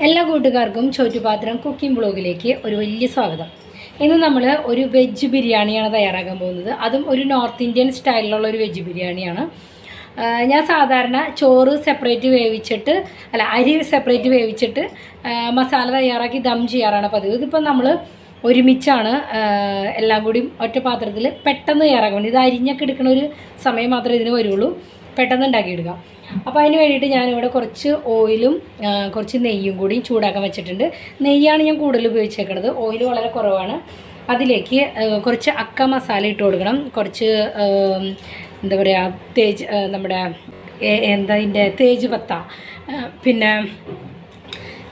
എല്ലാ കൂട്ടുകാർക്കും ചോറ്റുപാത്രം കുക്കിംഗ് ബ്ലോഗിലേക്ക് ഒരു വലിയ സ്വാഗതം. ഇന്ന് നമ്മൾ ഒരു വെജ് ബിരിയാണിയാണ് തയ്യാറാക്കാൻ പോകുന്നത്. അതും ഒരു നോർത്ത് ഇന്ത്യൻ സ്റ്റൈലിലുള്ള ഒരു വെജ് ബിരിയാണിയാണ്. ഞാൻ സാധാരണ ചോറ് സെപ്പറേറ്റ് വേവിച്ചിട്ട് അല്ല അരി സെപ്പറേറ്റ് വേവിച്ചിട്ട് മസാല തയ്യാറാക്കി ദം ചെയ്യാറാണ് പതിവ്. ഇതിപ്പോൾ നമ്മൾ ഒരുമിച്ചാണ് എല്ലാം കൂടി ഒറ്റ പാത്രത്തിൽ പെട്ടെന്ന് തയ്യാറാക്കാൻ വേണ്ടി. ഇത് അരിഞ്ഞൊക്കെ എടുക്കുന്ന ഒരു സമയം മാത്രമേ ഇതിന് വരുള്ളൂ. പെട്ടെന്ന് ഉണ്ടാക്കിയെടുക്കാം അപ്പോൾ അതിന് വേണ്ടിയിട്ട് ഞാനിവിടെ കുറച്ച് ഓയിലും കുറച്ച് നെയ്യും കൂടി ചൂടാക്കാൻ വെച്ചിട്ടുണ്ട്. നെയ്യാണ് ഞാൻ കൂടുതൽ ഉപയോഗിച്ചേക്കുന്നത് ഓയിൽ വളരെ കുറവാണ്. അതിലേക്ക് കുറച്ച് അക്ക മസാല ഇട്ട് കൊടുക്കണം. കുറച്ച് എന്താ പറയുക തേജ് നമ്മുടെ എന്താ ഇതിന്റെ തേജ് പത്ത പിന്നെ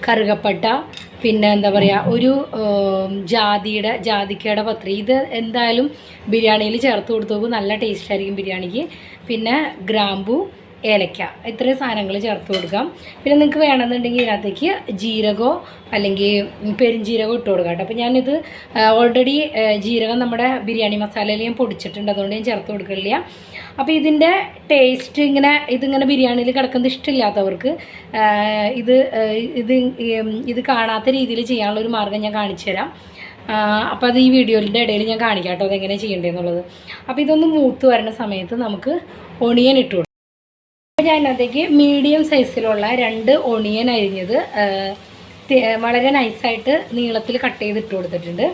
കറുകപ്പട്ട പിന്നെ എന്താ പറയുക ഒരു ജാതിയുടെ ജാതിക്കയുടെ പത്രി. ഇത് എന്തായാലും ബിരിയാണിയിൽ ചേർത്ത് കൊടുത്തു നോക്കും നല്ല ടേസ്റ്റ് ആയിരിക്കും ബിരിയാണിക്ക്. പിന്നെ ഗ്രാമ്പു ഏലക്ക. ഇത്രയും സാധനങ്ങൾ ചേർത്ത് കൊടുക്കാം. പിന്നെ നിങ്ങൾക്ക് വേണമെന്നുണ്ടെങ്കിൽ ഇതിനകത്തേക്ക് ജീരകമോ അല്ലെങ്കിൽ പെരുംജീരകമോ ഇട്ട് കൊടുക്കാം കേട്ടോ. അപ്പോൾ ഞാനിത് ഓൾറെഡി ജീരകം നമ്മുടെ ബിരിയാണി മസാലയിൽ ഞാൻ പൊടിച്ചിട്ടുണ്ട്. അതുകൊണ്ട് ഞാൻ ചേർത്ത് കൊടുക്കില്ല അപ്പോൾ ഇതിന്റെ ടേസ്റ്റ് ഇങ്ങനെ ഇതിങ്ങനെ ബിരിയാണിയിൽ കിടക്കുന്നത് ഇഷ്ടമില്ലാത്തവർക്ക് ഇത് ഇത് ഇത് കാണാത്ത രീതിയിൽ ചെയ്യാനുള്ള ഒരു മാർഗം ഞാൻ കാണിച്ചു തരാം. അപ്പോൾ അത് ഈ വീഡിയോയുടെ ഇടയിൽ ഞാൻ കാണിക്കാം കേട്ടോ അതെങ്ങനെ ചെയ്യേണ്ടതെന്നുള്ളത്. അപ്പോൾ ഇതൊന്ന് മൂത്ത് വരുന്ന സമയത്ത് നമുക്ക് ഒണിയൻ ഇട്ട് ഞാൻ മീഡിയം സൈസിലുള്ള രണ്ട് ഒണിയൻ അരിഞ്ഞത് വളരെ നൈസായിട്ട് നീളത്തിൽ കട്ട് ചെയ്ത് ഇട്ട് കൊടുത്തിട്ടുണ്ട്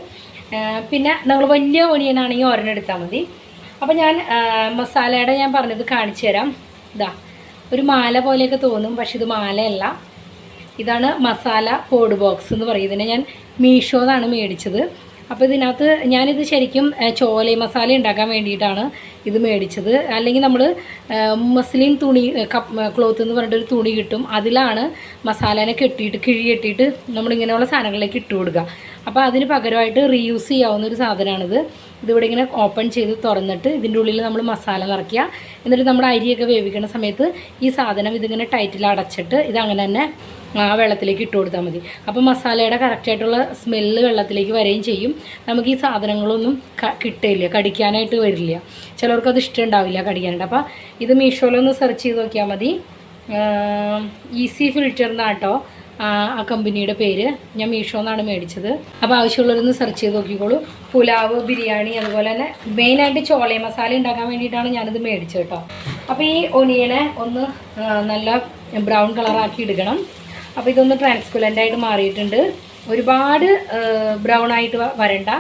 പിന്നെ നമ്മൾ വലിയ ഒണിയൻ ആണെങ്കിൽ ഒരെണ്ണം എടുത്താൽ മതി. അപ്പോൾ ഞാൻ മസാലയുടെ ഞാൻ പറഞ്ഞത് കാണിച്ചു തരാം. ഇതാ ഒരു മാല പോലെയൊക്കെ തോന്നും പക്ഷെ ഇത് മാലയല്ല. ഇതാണ് മസാല പോഡ് ബോക്സ് എന്ന് പറയും ഇതിനെ ഞാൻ മീഷോ എന്നാണ് മേടിച്ചത്. അപ്പോൾ ഇതിനകത്ത് ഞാനിത് ശരിക്കും ചോല മസാല ഉണ്ടാക്കാൻ വേണ്ടിയിട്ടാണ് ഇത് മേടിച്ചത്. അല്ലെങ്കിൽ നമ്മൾ മസ്ലിൻ തുണി കപ്പ് ക്ലോത്ത് എന്ന് പറഞ്ഞിട്ടൊരു തുണി കിട്ടും. അതിലാണ് മസാലനെ കെട്ടിയിട്ട് കിഴി കെട്ടിയിട്ട് നമ്മളിങ്ങനെയുള്ള സാധനങ്ങളിലേക്ക് ഇട്ട് കൊടുക്കുക. അപ്പോൾ അതിന് പകരമായിട്ട് റീയൂസ് ചെയ്യാവുന്ന ഒരു സാധനമാണിത് ഇതിവിടെ ഇങ്ങനെ ഓപ്പൺ ചെയ്ത് തുറന്നിട്ട് ഇതിന്റെ ഉള്ളിൽ നമ്മൾ മസാല നിറയ്ക്കുക. എന്നിട്ട് നമ്മുടെ അരിയൊക്കെ വേവിക്കുന്ന സമയത്ത് ഈ സാധനം ഇതിങ്ങനെ ടൈറ്റിൽ അടച്ചിട്ട് ഇതങ്ങനെ തന്നെ ആ വെള്ളത്തിലേക്ക് ഇട്ട് കൊടുത്താൽ മതി. അപ്പോൾ മസാലയുടെ കറക്റ്റായിട്ടുള്ള സ്മെല്ല് വെള്ളത്തിലേക്ക് വരികയും ചെയ്യും. നമുക്ക് ഈ സാധനങ്ങളൊന്നും കിട്ടില്ല കടിക്കാനായിട്ട് വരില്ല. ചിലർക്ക് അത് ഇഷ്ടം ഉണ്ടാവില്ല കടിക്കാനായിട്ട്. അപ്പോൾ ഇത് മീഷോയിലൊന്ന് സെർച്ച് ചെയ്ത് നോക്കിയാൽ മതി. ഈസി ഫിൽറ്റർ എന്നാട്ടോ ആ കമ്പനിയുടെ പേര്. ഞാൻ മീഷോ എന്നാണ് മേടിച്ചത്. അപ്പോൾ ആവശ്യമുള്ളവരൊന്ന് സെർച്ച് ചെയ്ത് നോക്കിക്കോളൂ. പുലാവ് ബിരിയാണി അതുപോലെ തന്നെ മെയിനായിട്ട് ചോള മസാല ഉണ്ടാക്കാൻ വേണ്ടിയിട്ടാണ് ഞാനിത് മേടിച്ചത് കേട്ടോ അപ്പോൾ ഈ ഒനിയനെ ഒന്ന് നല്ല ബ്രൗൺ കളറാക്കി എടുക്കണം. അപ്പോൾ ഇതൊന്ന് ട്രാൻസ്കുലന്റ് ആയിട്ട് മാറിയിട്ടുണ്ട്. ഒരുപാട് ബ്രൗൺ ആയിട്ട് വരണ്ട.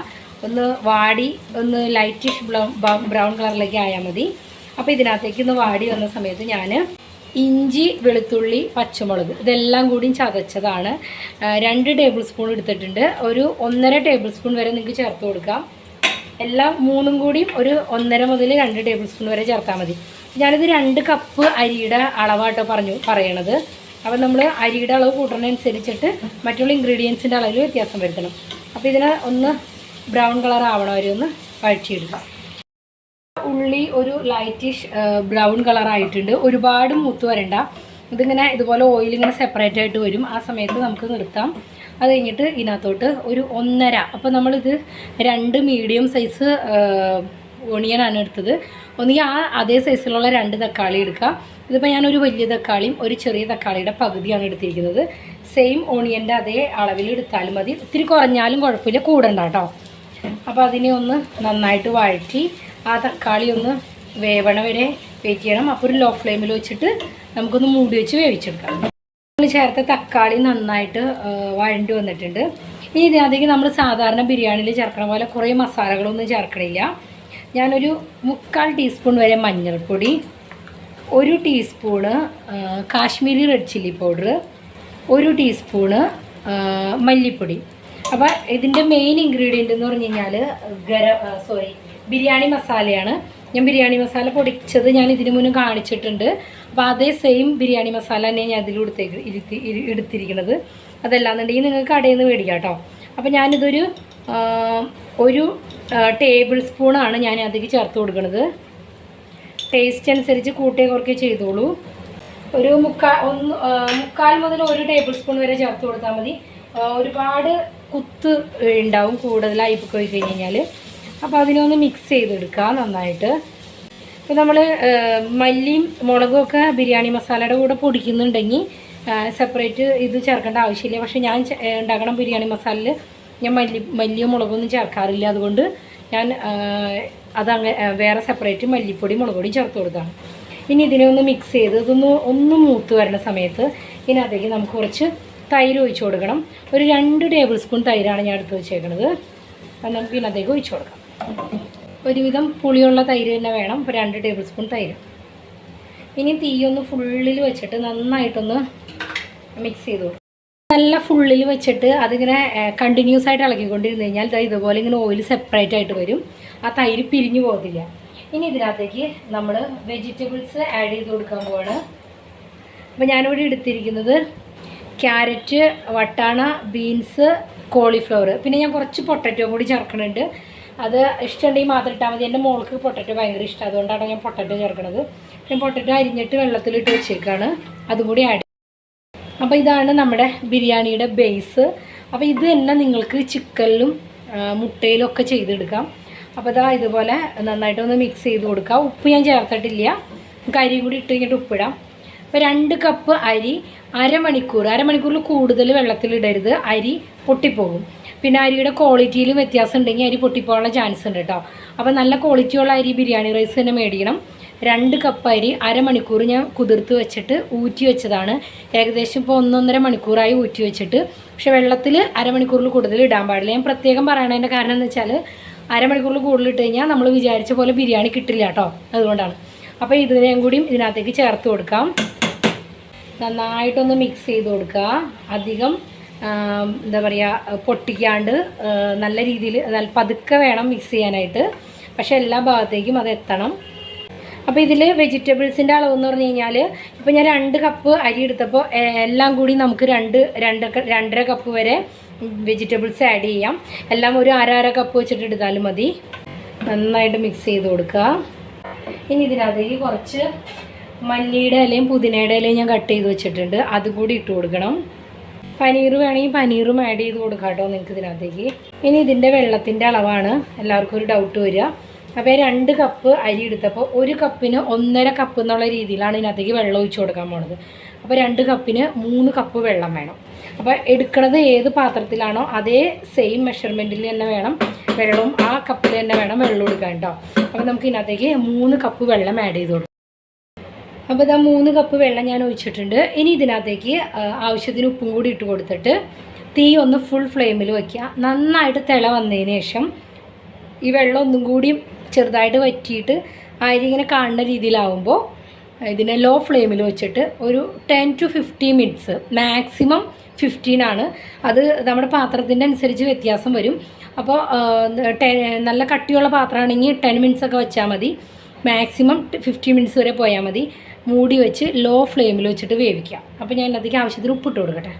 ഒന്ന് വാടി ഒന്ന് ലൈറ്റിഷ് ബ്രൗൺ കളറിലേക്ക് ആയാൽ മതി. അപ്പോൾ ഇതിനകത്തേക്ക് ഒന്ന് വാടി വന്ന സമയത്ത് ഞാൻ ഇഞ്ചി വെളുത്തുള്ളി പച്ചമുളക് ഇതെല്ലാം കൂടി ചതച്ചതാണ്. രണ്ട് ടേബിൾ സ്പൂൺ എടുത്തിട്ടുണ്ട്. ഒരു ഒന്നര ടേബിൾ സ്പൂൺ വരെ നിങ്ങൾക്ക് ചേർത്ത് കൊടുക്കാം. എല്ലാം മൂന്നും കൂടിയും ഒരു ഒന്നര മുതൽ രണ്ട് ടേബിൾ സ്പൂൺ വരെ ചേർത്താൽ മതി. ഞാനിത് രണ്ട് കപ്പ് അരിയുടെ അളവാട്ടോ പറഞ്ഞു പറയണത്. അപ്പോൾ നമ്മൾ അരിയുടെ അളവ് കൂട്ടുന്നതനുസരിച്ചിട്ട് മറ്റുള്ള ഇൻഗ്രീഡിയൻസിന്റെ അളവിൽ വ്യത്യാസം വരുത്തണം. അപ്പോൾ ഇതിനെ ഒന്ന് ബ്രൗൺ കളർ ആവണം വരെ ഒന്ന് വഴറ്റിയെടുക്കാം. ഉള്ളി ഒരു ലൈറ്റിഷ് ബ്രൗൺ കളർ ആയിട്ടുണ്ട്. ഒരുപാട് മൂത്ത് വരണ്ട. ഇതിങ്ങനെ ഇതുപോലെ ഓയിൽ ഇങ്ങനെ സെപ്പറേറ്റ് ആയിട്ട് വരും. ആ സമയത്ത് നമുക്ക് നിർത്താം. അത് കഴിഞ്ഞിട്ട് ഇതിനകത്തോട്ട് ഒരു ഒന്നര. അപ്പോൾ നമ്മളിത് രണ്ട് മീഡിയം സൈസ് ഓണിയനാണ് എടുത്തത്. ഒന്നുകിൽ ആ അതേ സൈസിലുള്ള രണ്ട് തക്കാളി എടുക്കുക ഇതിപ്പോൾ ഒരു വലിയ തക്കാളിയും ഒരു ചെറിയ തക്കാളിയുടെ പകുതിയാണ് എടുത്തിരിക്കുന്നത്. സെയിം ഓണിയന്റെ അതേ അളവിൽ എടുത്താലും മതി. ഇത്തിരി കുറഞ്ഞാലും കുഴപ്പമില്ല കൂടണ്ട കേട്ടോ. അപ്പോൾ അതിനെ ഒന്ന് നന്നായിട്ട് വഴറ്റി ആ തക്കാളി ഒന്ന് വേവണ വരെ വെയിറ്റ് ചെയ്യണം. അപ്പോൾ ഒരു ലോ ഫ്ലെയിമിൽ വെച്ചിട്ട് നമുക്കൊന്ന് മൂടി വെച്ച് വേവിച്ചെടുക്കാം. നമ്മൾ ചേർത്ത തക്കാളി നന്നായിട്ട് വഴണ്ടി വന്നിട്ടുണ്ട്. ഇനി ഇതിനകത്തേക്ക് നമ്മൾ സാധാരണ ബിരിയാണിയിൽ ചേർക്കണ പോലെ കുറേ മസാലകളൊന്നും ചേർക്കണില്ല. ഞാനൊരു മുക്കാൽ ടീസ്പൂൺ വരെ മഞ്ഞൾപ്പൊടി ഒരു teaspoon Kashmiri red chilli powder ഒരു ടീസ്പൂണ് മല്ലിപ്പൊടി. അപ്പോൾ ഇതിന്റെ മെയിൻ ഇൻഗ്രീഡിയന്റ് എന്ന് പറഞ്ഞു കഴിഞ്ഞാൽ ഗര സോറി ബിരിയാണി മസാലയാണ്. ഞാൻ ബിരിയാണി മസാല പൊടിച്ചത് ഞാൻ ഇതിനു മുന്നേ കാണിച്ചിട്ടുണ്ട്. അപ്പോൾ അതേ സെയിം ബിരിയാണി മസാല തന്നെ ഞാൻ ഇരുത്തി ഇരു- എടുത്തിരിക്കുന്നത് അതല്ലാന്നുണ്ടെങ്കിൽ നിങ്ങൾക്ക് കടയിൽ നിന്ന് മേടിക്കാം കേട്ടോ അപ്പോൾ ഞാനിതൊരു ഒരു ടേബിൾ സ്പൂണാണ് ഞാൻ അതിലേക്ക് ചേർത്ത് കൊടുക്കുന്നത് ടേസ്റ്റ് അനുസരിച്ച് കൂട്ടിയ കുറക്കി ചെയ്തോളൂ. ഒരു മുക്കാൽ ഒന്ന് മുക്കാൽ മുതൽ ഒരു ടേബിൾ സ്പൂൺ വരെ ചേർത്ത് കൊടുത്താൽ മതി. ഒരുപാട് കുത്ത് ഉണ്ടാവും കൂടുതലായി പോയി കഴിഞ്ഞ് കഴിഞ്ഞാൽ അപ്പോൾ അതിനൊന്ന് മിക്സ് ചെയ്തെടുക്കുക നന്നായിട്ട്. ഇപ്പോൾ നമ്മൾ മല്ലിയും മുളകും ഒക്കെ ബിരിയാണി മസാലയുടെ കൂടെ പൊടിക്കുന്നുണ്ടെങ്കിൽ സെപ്പറേറ്റ് ഇത് ചേർക്കേണ്ട ആവശ്യമില്ല. പക്ഷേ ഞാൻ ഉണ്ടാക്കണം ബിരിയാണി മസാലയിൽ ഞാൻ മല്ലി മല്ലിയോ മുളകൊന്നും ചേർക്കാറില്ല. അതുകൊണ്ട് ഞാൻ അതങ്ങ് വേറെ സെപ്പറേറ്റ് മല്ലിപ്പൊടി മുളക് പൊടി ചേർത്ത് കൊടുക്കാം ഇനി ഇതിനെ ഒന്ന് മിക്സ് ചെയ്ത് ഇതൊന്ന് ഒന്ന് മൂത്ത് വരുന്ന സമയത്ത് ഇനി അതിലേക്ക് നമുക്ക് കുറച്ച് തൈര് ഒഴിച്ചു കൊടുക്കണം. ഒരു രണ്ട് ടേബിൾ സ്പൂൺ തൈരാണ് ഞാൻ എടുത്ത് വെച്ചേക്കുന്നത് അത് നമുക്ക് ഇതിനകത്തേക്ക് ഒഴിച്ചു കൊടുക്കാം. ഒരുവിധം പുളിയുള്ള തൈര് തന്നെ വേണം. ഇപ്പോൾ രണ്ട് ടേബിൾ സ്പൂൺ തൈര്. ഇനി തീയൊന്ന് ഫുള്ളിൽ വെച്ചിട്ട് നന്നായിട്ടൊന്ന് മിക്സ് ചെയ്ത് നല്ല ഫുള്ളിൽ വെച്ചിട്ട് അതിങ്ങനെ കണ്ടിന്യൂസ് ആയിട്ട് ഇളക്കിക്കൊണ്ടിരുന്ന് കഴിഞ്ഞാൽ ഇതാ ഇതുപോലെ ഇങ്ങനെ ഓയിൽ സെപ്പറേറ്റ് ആയിട്ട് വരും. ആ തൈര് പിരിഞ്ഞു പോകത്തില്ല. ഇനി ഇതിനകത്തേക്ക് നമ്മൾ വെജിറ്റബിൾസ് ആഡ് ചെയ്ത് കൊടുക്കാൻ പോവാണ്. അപ്പോൾ ഞാനിവിടെ എടുത്തിരിക്കുന്നത് ക്യാരറ്റ് വട്ടാണ ബീൻസ് കോളിഫ്ലവർ പിന്നെ ഞാൻ കുറച്ച് പൊട്ടറ്റോ കൂടി ചേർക്കുന്നുണ്ട് അത് ഇഷ്ടമുണ്ടെങ്കിൽ മാത്രം ഇട്ടാൽ മതി. എന്റെ മോൾക്ക് പൊട്ടറ്റോ ഭയങ്കര ഇഷ്ടം. അതുകൊണ്ടാണ് ഞാൻ പൊട്ടറ്റോ ചേർക്കുന്നത് പിന്നെ പൊട്ടറ്റോ അരിഞ്ഞിട്ട് വെള്ളത്തിലിട്ട് വെച്ചേക്കാണ്. അതും കൂടി ആഡ് അപ്പോൾ ഇതാണ് നമ്മുടെ ബിരിയാണിയുടെ ബേസ് അപ്പോൾ ഇത് തന്നെ നിങ്ങൾക്ക് ചിക്കനിലും മുട്ടയിലും ഒക്കെ ചെയ്തെടുക്കാം. അപ്പോൾ ഇതാ ഇതുപോലെ നന്നായിട്ടൊന്ന് മിക്സ് ചെയ്ത് കൊടുക്കുക ഉപ്പ് ഞാൻ ചേർത്തിട്ടില്ല. അരിയും കൂടി ഇട്ട് കഴിഞ്ഞിട്ട് ഉപ്പിടാം. അപ്പോൾ രണ്ട് കപ്പ് അരി അരമണിക്കൂർ അരമണിക്കൂറിൽ കൂടുതൽ വെള്ളത്തിലിടരുത് അരി പൊട്ടിപ്പോകും. പിന്നെ അരിയുടെ ക്വാളിറ്റിയിലും വ്യത്യാസം ഉണ്ടെങ്കിൽ അരി പൊട്ടിപ്പോകാനുള്ള ചാൻസ് ഉണ്ട് കേട്ടോ അപ്പോൾ നല്ല ക്വാളിറ്റിയുള്ള അരി ബിരിയാണി റൈസ് തന്നെ മേടിക്കണം. രണ്ട് കപ്പ് അരി അരമണിക്കൂർ ഞാൻ കുതിർത്ത് വെച്ചിട്ട് ഊറ്റി വെച്ചതാണ്. ഏകദേശം ഇപ്പോൾ ഒന്നൊന്നര മണിക്കൂറായി ഊറ്റി വെച്ചിട്ട്. പക്ഷേ വെള്ളത്തിൽ അരമണിക്കൂറിൽ കൂടുതൽ ഇടാൻ പാടില്ല. ഞാൻ പ്രത്യേകം പറയണതിന്റെ കാരണം എന്ന് വെച്ചാൽ അരമണിക്കൂറിൽ കൂടുതൽ ഇട്ട് കഴിഞ്ഞാൽ നമ്മൾ വിചാരിച്ച പോലെ ബിരിയാണി കിട്ടില്ല കേട്ടോ. അതുകൊണ്ടാണ്. അപ്പോൾ ഇതിനെയും കൂടിയും ഇതിനകത്തേക്ക് ചേർത്ത് കൊടുക്കാം. നന്നായിട്ടൊന്ന് മിക്സ് ചെയ്ത് കൊടുക്കുക. അധികം എന്താ പറയുക പൊട്ടിക്കാണ്ട് നല്ല രീതിയിൽ പതുക്കെ വേണം മിക്സ് ചെയ്യാനായിട്ട്. പക്ഷേ എല്ലാ ഭാഗത്തേക്കും അത് എത്തണം. അപ്പോൾ ഇതിൽ വെജിറ്റബിൾസിന്റെ അളവെന്ന് പറഞ്ഞു കഴിഞ്ഞാൽ ഇപ്പോൾ ഞാൻ രണ്ട് കപ്പ് അരി എടുത്തപ്പോൾ എല്ലാം കൂടി നമുക്ക് രണ്ട് രണ്ട് രണ്ടര കപ്പ് വരെ വെജിറ്റബിൾസ് ആഡ് ചെയ്യാം. എല്ലാം ഒരു അര കപ്പ് വെച്ചിട്ട് എടുത്താലും മതി. നന്നായിട്ട് മിക്സ് ചെയ്ത് കൊടുക്കുക. ഇനി ഇതിനകത്തേക്ക് കുറച്ച് മല്ലിയുടെ ഇലയും പുതിനയുടെ ഇലയും ഞാൻ കട്ട് ചെയ്ത് വെച്ചിട്ടുണ്ട്. അതുകൂടി ഇട്ട് കൊടുക്കണം. പനീർ വേണമെങ്കിൽ പനീറും ആഡ് ചെയ്ത് കൊടുക്കാം കേട്ടോ നിങ്ങൾക്ക് ഇതിനകത്തേക്ക്. ഇനി ഇതിന്റെ വെള്ളത്തിന്റെ അളവാണ്. എല്ലാവർക്കും ഒരു ഡൗട്ട് വരിക. അപ്പോൾ രണ്ട് കപ്പ് അരി എടുത്തപ്പോൾ ഒരു കപ്പിന് ഒന്നര കപ്പ് എന്നുള്ള രീതിയിലാണ് ഇതിനകത്തേക്ക് വെള്ളം ഒഴിച്ചു കൊടുക്കാൻ പോണത്. അപ്പോൾ രണ്ട് കപ്പിന് മൂന്ന് കപ്പ് വെള്ളം വേണം. അപ്പോൾ എടുക്കണത് ഏത് പാത്രത്തിലാണോ അതേ സെയിം മെഷർമെന്റിൽ തന്നെ വേണം വെള്ളവും ആ കപ്പിൽ തന്നെ വേണം വെള്ളം എടുക്കാൻ കേട്ടോ അപ്പോൾ നമുക്ക് ഇതിനകത്തേക്ക് മൂന്ന് കപ്പ് വെള്ളം ആഡ് ചെയ്ത് കൊടുക്കും. അപ്പോൾ ഇതാ മൂന്ന് കപ്പ് വെള്ളം ഞാൻ ഒഴിച്ചിട്ടുണ്ട്. ഇനി ഇതിനകത്തേക്ക് ആവശ്യത്തിന് ഉപ്പും കൂടി ഇട്ട് കൊടുത്തിട്ട് തീ ഒന്ന് ഫുൾ ഫ്ലെയിമിൽ വയ്ക്കുക നന്നായിട്ട് തിള വന്നതിന് ശേഷം ഈ വെള്ളം ഒന്നും കൂടി ചെറുതായിട്ട് വറ്റിയിട്ട് അരി ഇങ്ങനെ കാണുന്ന രീതിയിലാവുമ്പോൾ ഇതിനെ ലോ ഫ്ലെയിമിൽ വെച്ചിട്ട് ഒരു ten to fifteen minutes maximum fifteen ആണ്. അത് നമ്മുടെ പാത്രത്തിന്റെ അനുസരിച്ച് വ്യത്യാസം വരും. അപ്പോൾ നല്ല കട്ടിയുള്ള പാത്രമാണെങ്കിൽ ടെൻ മിനിറ്റ്സ് ഒക്കെ വെച്ചാൽ മതി. മാക്സിമം ഫിഫ്റ്റീൻ മിനിറ്റ്സ് വരെ പോയാൽ മതി. മൂടി വെച്ച് ലോ ഫ്ലെയിമിൽ വെച്ചിട്ട് വേവിക്കാം അപ്പോൾ ഞാൻ അതിലേക്ക് ആവശ്യത്തിന് ഉപ്പിട്ട് കൊടുക്കട്ടെ.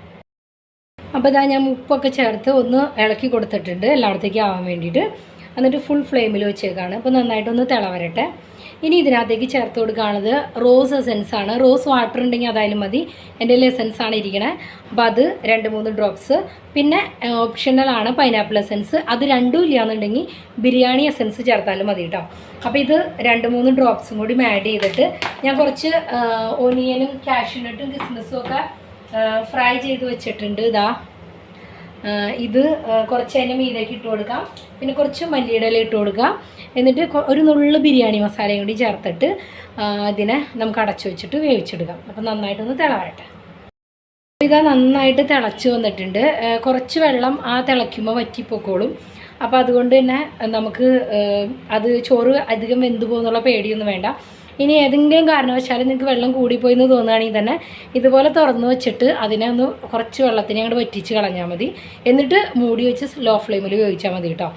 അപ്പോൾ ഇതാ ഞാൻ ഉപ്പൊക്കെ ചേർത്ത് ഒന്ന് ഇളക്കി കൊടുത്തിട്ടുണ്ട്. എല്ലായിടത്തേക്കും ആവാൻ വേണ്ടിയിട്ട്. എന്നിട്ട് ഫുൾ ഫ്ലെയിമിൽ വെച്ചേക്കാണ്. അപ്പോൾ നന്നായിട്ടൊന്ന് തിള വരട്ടെ ഇനി ഇതിനകത്തേക്ക് ചേർത്ത് കൊടുക്കുകയാണത് റോസ് എസെൻസ് ആണ്. റോസ് വാട്ടർ ഉണ്ടെങ്കിൽ അതായാലും മതി. എന്റെ എസെൻസ് ആണ് ഇരിക്കണേ. അപ്പോൾ അത് രണ്ട് മൂന്ന് ഡ്രോപ്സ് പിന്നെ ഓപ്ഷണലാണ് പൈനാപ്പിൾ എസെൻസ് അത് രണ്ടും ഇല്ലയെന്നുണ്ടെങ്കിൽ ബിരിയാണി എസെൻസ് ചേർത്താലും മതി കേട്ടോ അപ്പോൾ ഇത് രണ്ട് മൂന്ന് ഡ്രോപ്സും കൂടി ആഡ് ചെയ്തിട്ട് ഞാൻ കുറച്ച് ഓനിയനും കാഷ്യൂനട്ടും കിസ്മിസും ഒക്കെ ഫ്രൈ ചെയ്ത് വെച്ചിട്ടുണ്ട്. ഇതാ. ഇത് കുറച്ച് അതിന്റെ മീതേക്ക് ഇട്ട് കൊടുക്കാം. പിന്നെ കുറച്ച് മല്ലിയുടെ ഇല ഇട്ട് കൊടുക്കാം. എന്നിട്ട് ഒരു നുള്ളു ബിരിയാണി മസാലയും കൂടി ചേർത്തിട്ട് ഇതിനെ നമുക്ക് അടച്ചു വെച്ചിട്ട് വേവിച്ചെടുക്കാം. അപ്പം നന്നായിട്ടൊന്ന് തിളവട്ടെ. ഇതാ നന്നായിട്ട് തിളച്ച് വന്നിട്ടുണ്ട്. കുറച്ച് വെള്ളം ആ തിളയ്ക്കുമ്പോൾ വറ്റിപ്പോക്കോളും. അപ്പോൾ അതുകൊണ്ട് തന്നെ നമുക്ക് അത് ചോറ് അധികം വെന്തു പോകുന്നുള്ള പേടിയൊന്നും വേണ്ട. ഇനി ഏതെങ്കിലും കാരണവശാലും നിങ്ങൾക്ക് വെള്ളം കൂടിപ്പോയി എന്ന് തോന്നുകയാണെങ്കിൽ തന്നെ ഇതുപോലെ തുറന്ന് വെച്ചിട്ട് അതിനെ ഒന്ന് കുറച്ച് വെള്ളത്തിനെ അങ്ങോട്ട് വറ്റിച്ച് കളഞ്ഞാൽ മതി. എന്നിട്ട് മൂടി വെച്ച് ലോ ഫ്ലെയിമിൽ ഉപയോഗിച്ചാൽ മതി കേട്ടോ.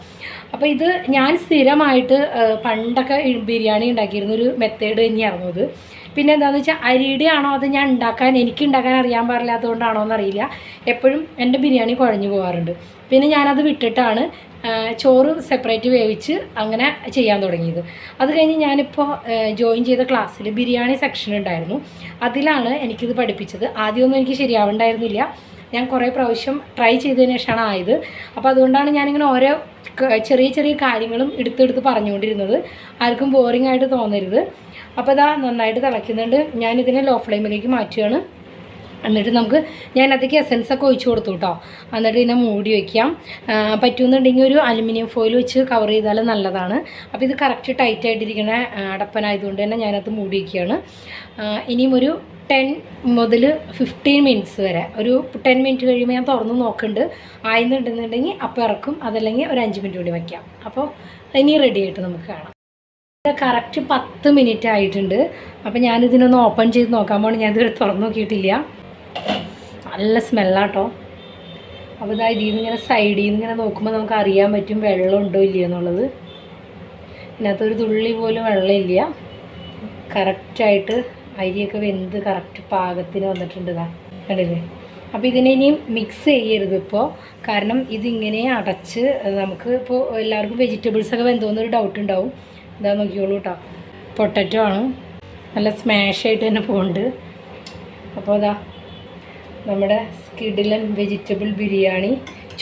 അപ്പോൾ ഇത് ഞാൻ സ്ഥിരമായിട്ട് പണ്ടൊക്കെ ബിരിയാണി ഉണ്ടാക്കിയിരുന്ന. ഒരു മെത്തേഡ് തന്നെയായിരുന്നു ഇത് പിന്നെ എന്താണെന്ന് വെച്ചാൽ അരിയുടെ ആണോ അത് ഞാൻ ഉണ്ടാക്കാൻ എനിക്ക് ഉണ്ടാക്കാൻ അറിയാൻ പാടില്ലാത്തതുകൊണ്ടാണോ എന്നറിയില്ല. എപ്പോഴും എന്റെ ബിരിയാണി കുഴഞ്ഞു പോകാറുണ്ട് പിന്നെ ഞാനത് വിട്ടിട്ടാണ് ചോറ് സെപ്പറേറ്റ് വേവിച്ച് അങ്ങനെ ചെയ്യാൻ തുടങ്ങിയത്. അത് കഴിഞ്ഞ് ഞാനിപ്പോൾ ജോയിൻ ചെയ്ത ക്ലാസ്സിൽ ബിരിയാണി സെക്ഷൻ ഉണ്ടായിരുന്നു. അതിലാണ് എനിക്കിത് പഠിപ്പിച്ചത്. ആദ്യമൊന്നും എനിക്ക് ശരിയാവുണ്ടായിരുന്നില്ല. ഞാൻ കുറേ പ്രാവശ്യം ട്രൈ ചെയ്തതിന് ശേഷമാണ് ആയത്. അപ്പോൾ അതുകൊണ്ടാണ് ഞാനിങ്ങനെ ഓരോ ചെറിയ ചെറിയ കാര്യങ്ങളും എടുത്തെടുത്ത് പറഞ്ഞുകൊണ്ടിരുന്നത്. ആർക്കും ബോറിംഗ് ആയിട്ട് തോന്നരുത്. അപ്പോൾ ഇതാ നന്നായിട്ട് തിളയ്ക്കുന്നുണ്ട്. ഞാനിതിനെ ലോ ഫ്ലെയിമിലേക്ക് മാറ്റുകയാണ്. എന്നിട്ട് നമുക്ക് ഞാൻ അതിലേക്ക് എസൻസ് ഒക്കെ ഒഴിച്ചു കൊടുത്തു കേട്ടോ എന്നിട്ട് ഇതിനെ മൂടി വയ്ക്കാം പറ്റുമെന്നുണ്ടെങ്കിൽ ഒരു അലുമിനിയം ഫോയിൽ വെച്ച് കവർ ചെയ്താൽ നല്ലതാണ്. അപ്പോൾ ഇത് കറക്റ്റ് ടൈറ്റ് ആയിട്ടിരിക്കുന്ന ആ, അടപ്പനായതുകൊണ്ട് തന്നെ ഞാനത് മൂടി വയ്ക്കുകയാണ് ഇനിയും ഒരു ടെൻ മുതൽ ഫിഫ്റ്റീൻ മിനിറ്റ്സ് വരെ. ഒരു ടെൻ മിനിറ്റ് കഴിയുമ്പോൾ ഞാൻ തുറന്ന് നോക്കുന്നുണ്ട്. ആയെന്നുണ്ടെന്നുണ്ടെങ്കിൽ അപ്പോൾ ഇറക്കും. അതല്ലെങ്കിൽ ഒരു അഞ്ച് മിനിറ്റ് കൂടി വയ്ക്കാം അപ്പോൾ ഇനി റെഡി ആയിട്ട് നമുക്ക് കാണാം. കറക്റ്റ് പത്ത് മിനിറ്റ് ആയിട്ടുണ്ട്. അപ്പോൾ ഞാനിതിനൊന്ന് ഓപ്പൺ ചെയ്ത് നോക്കാൻ പോകണം ഞാനിത് തുറന്നു നോക്കിയിട്ടില്ല. നല്ല സ്മെല്ലാട്ടോ. അപ്പോൾ ഇതാ ഇതിൽ നിന്ന് ഇങ്ങനെ സൈഡിൽ നിന്ന് ഇങ്ങനെ നോക്കുമ്പോൾ നമുക്ക് അറിയാൻ പറ്റും വെള്ളം ഉണ്ടോ ഇല്ലയോ എന്നുള്ളത്. ഇതിനകത്തൊരു തുള്ളി പോലും വെള്ളമില്ല. കറക്റ്റായിട്ട് അരിയൊക്കെ വെന്ത് കറക്റ്റ് പാകത്തിന് വന്നിട്ടുണ്ട് ഇതാ കണ്ടില്ലേ? അപ്പോൾ ഇതിനെ ഇനിയും മിക്സ് ചെയ്യരുത് ഇപ്പോൾ കാരണം ഇതിങ്ങനെ അടച്ച് നമുക്ക് ഇപ്പോൾ എല്ലാവർക്കും വെജിറ്റബിൾസ് ഒക്കെ വെന്തോന്നൊരു ഡൗട്ട് ഉണ്ടാവും. ഇതാ നോക്കിയോളൂ കേട്ടോ പൊട്ടറ്റോ ആണ്. നല്ല സ്മാഷായിട്ട് തന്നെ പോകുന്നുണ്ട് അപ്പോൾ ഇതാ നമ്മുടെ സ്കിഡിലൻ വെജിറ്റബിൾ ബിരിയാണി.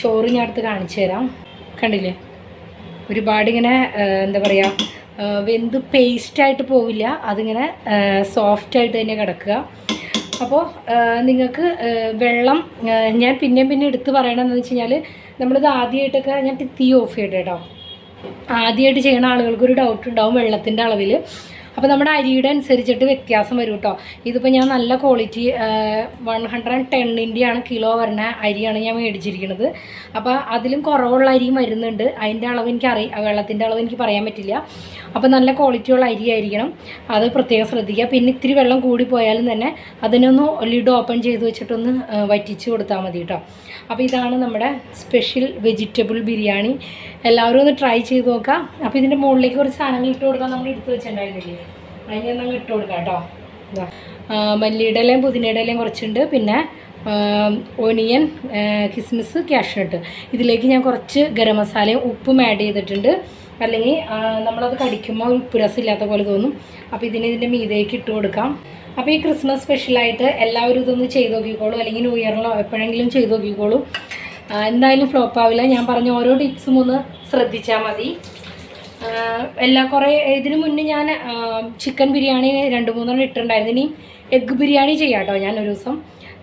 ചോറ് ഞാൻ അടുത്ത് കാണിച്ചു തരാം. കണ്ടില്ലേ? ഒരുപാട് ഇങ്ങനെ എന്താ പറയുക വെന്ത് പേസ്റ്റായിട്ട് പോവില്ല. അതിങ്ങനെ സോഫ്റ്റായിട്ട് തന്നെ കിടക്കുക. അപ്പോൾ നിങ്ങൾക്ക് വെള്ളം ഞാൻ പിന്നെയും പിന്നെ എടുത്ത് പറയണമെന്ന് വെച്ച് കഴിഞ്ഞാൽ നമ്മളിത് ആദ്യമായിട്ടൊക്കെ ഞാൻ തീ ഓഫ് ചെയ്യട്ടെ കേട്ടോ ആദ്യമായിട്ട് ചെയ്യുന്ന ആളുകൾക്കൊരു ഡൗട്ട് ഉണ്ടാവും വെള്ളത്തിന്റെ അളവിൽ അപ്പോൾ നമ്മുടെ അരിയുടെ അനുസരിച്ചിട്ട് വ്യത്യാസം വരും കേട്ടോ ഇതിപ്പോൾ ഞാൻ നല്ല ക്വാളിറ്റി വൺ ഹൺഡ്രഡ് ആൻഡ് ആണ് കിലോ വരുന്ന അരിയാണ് ഞാൻ മേടിച്ചിരിക്കുന്നത്. അപ്പോൾ അതിലും കുറവുള്ള അരിയും വരുന്നുണ്ട്. അതിന്റെ അളവ് എനിക്ക് അറി വെള്ളത്തിന്റെ അളവ് എനിക്ക് പറയാൻ പറ്റില്ല. അപ്പോൾ നല്ല ക്വാളിറ്റിയുള്ള അരി ആയിരിക്കണം. അത് പ്രത്യേകം ശ്രദ്ധിക്കുക. പിന്നെ ഇത്തിരി വെള്ളം കൂടി പോയാലും തന്നെ അതിനൊന്ന് ലിഡ് ഓപ്പൺ ചെയ്ത് വെച്ചിട്ടൊന്ന് വറ്റിച്ച് കൊടുത്താൽ മതി കേട്ടോ അപ്പോൾ ഇതാണ് നമ്മുടെ സ്പെഷ്യൽ വെജിറ്റബിൾ ബിരിയാണി. എല്ലാവരും ഒന്ന് ട്രൈ ചെയ്ത് നോക്കാം. അപ്പോൾ ഇതിന്റെ മുകളിലേക്ക് കുറച്ച് സാധനങ്ങൾ ഇട്ട് കൊടുക്കാൻ നമ്മൾ എടുത്ത് വെച്ചിട്ടുണ്ടായിരുന്നില്ലേ? അതിനെ നമ്മൾ ഇട്ട് കൊടുക്കാം കേട്ടോ. മല്ലിയുടെ ഇലയും പുതിനയുടെ ഇലയും കുറച്ചുണ്ട്. പിന്നെ ഒനിയൻ കിസ്മിസ് ക്യാഷ്നട്ട് ഇതിലേക്ക് ഞാൻ കുറച്ച് ഗരം മസാലയും ഉപ്പും ആഡ് ചെയ്തിട്ടുണ്ട്. അല്ലെങ്കിൽ നമ്മളത് കടിക്കുമ്പോൾ ഉപ്പ് രസം ഇല്ലാത്ത പോലെ തോന്നും. അപ്പോൾ ഇതിന് ഇതിന്റെ മീതേക്ക് ഇട്ട് കൊടുക്കാം. അപ്പോൾ ഈ ക്രിസ്മസ് സ്പെഷ്യലായിട്ട് എല്ലാവരും ഇതൊന്ന് ചെയ്ത് നോക്കിക്കോളൂ. അല്ലെങ്കിൽ ന്യൂ ഇയറിലോ എപ്പോഴെങ്കിലും ചെയ്ത് നോക്കിക്കോളൂ. എന്തായാലും ഫ്ലോപ്പ് ആവില്ല. ഞാൻ പറഞ്ഞ ഓരോ ടിപ്സും ഒന്ന് ശ്രദ്ധിച്ചാൽ മതി. എല്ലാ കുറേ ഇതിന് മുന്നേ ഞാൻ ചിക്കൻ ബിരിയാണി രണ്ട് മൂന്നെണ്ണം ഇട്ടിട്ടുണ്ടായിരുന്നു. ഇനി എഗ്ഗ് ബിരിയാണി ചെയ്യാം കേട്ടോ ഞാൻ ഒരു ദിവസം.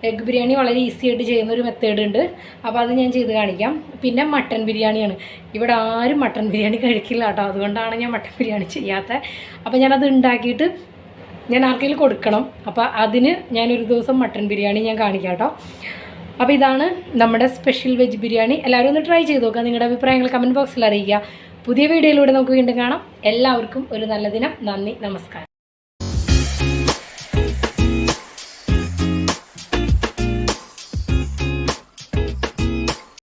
എഗ്ഗ് ബിരിയാണി വളരെ ഈസി ആയിട്ട് ചെയ്യുന്ന ഒരു മെത്തേഡ് ഉണ്ട്. അപ്പോൾ അത് ഞാൻ ചെയ്ത് കാണിക്കാം. പിന്നെ മട്ടൻ ബിരിയാണിയാണ്. ഇവിടെ ആരും മട്ടൻ ബിരിയാണി കഴിക്കില്ല കേട്ടോ. അതുകൊണ്ടാണ് ഞാൻ മട്ടൻ ബിരിയാണി ചെയ്യാത്തത് അപ്പോൾ ഞാനത് ഉണ്ടാക്കിയിട്ട് ഞാൻ ആർക്കെങ്കിലും കൊടുക്കണം. അപ്പോൾ അതിന് ഞാനൊരു ദിവസം മട്ടൺ ബിരിയാണി ഞാൻ കാണിക്കാം കേട്ടോ അപ്പോൾ ഇതാണ് നമ്മുടെ സ്പെഷ്യൽ വെജ് ബിരിയാണി. എല്ലാവരും ഒന്ന് ട്രൈ ചെയ്ത് നോക്കുക നിങ്ങളുടെ അഭിപ്രായങ്ങൾ കമന്റ് ബോക്സിൽ അറിയിക്കുക. പുതിയ വീഡിയോയിലൂടെ നമുക്ക് വീണ്ടും കാണാം. എല്ലാവർക്കും ഒരു നല്ല ദിനം. നന്ദി. നമസ്കാരം.